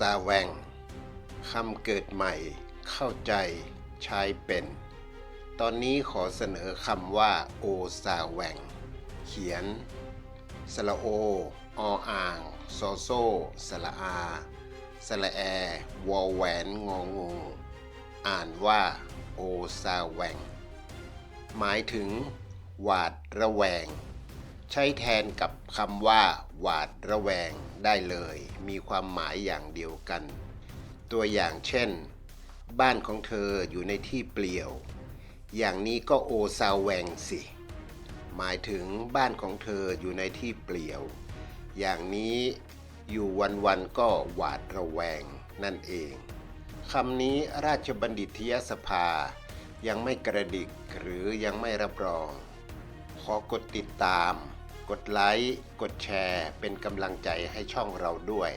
ซาแวงคำเกิดใหม่ เข้าใจ ใช้เป็น ตอนนี้ขอเสนอคำว่า โอซาแวงเขียน สระโอ ออ่างโซโซ สระอา สระแอ วอแหวนงองู อ่านว่า โอซาแวงหมายถึง หวาดระแวง ใช้แทนกับคำว่า หวาดระแวงได้เลย มีความหมายอย่างเดียวกัน ตัวอย่างเช่น บ้านของเธออยู่ในที่เปลี่ยว อย่างนี้ก็โอซาแวงสิ หมายถึงบ้านของเธออยู่ในที่เปลี่ยว อย่างนี้อยู่วันๆก็หวาดระแวงนั่นเองคำนี้ราชบัณฑิตยสภา ยังไม่กระดิกหรือยังไม่รับรอง ขอกดติดตาม กดไลค์ กดแชร์ เป็นกำลังใจให้ช่องเราด้วย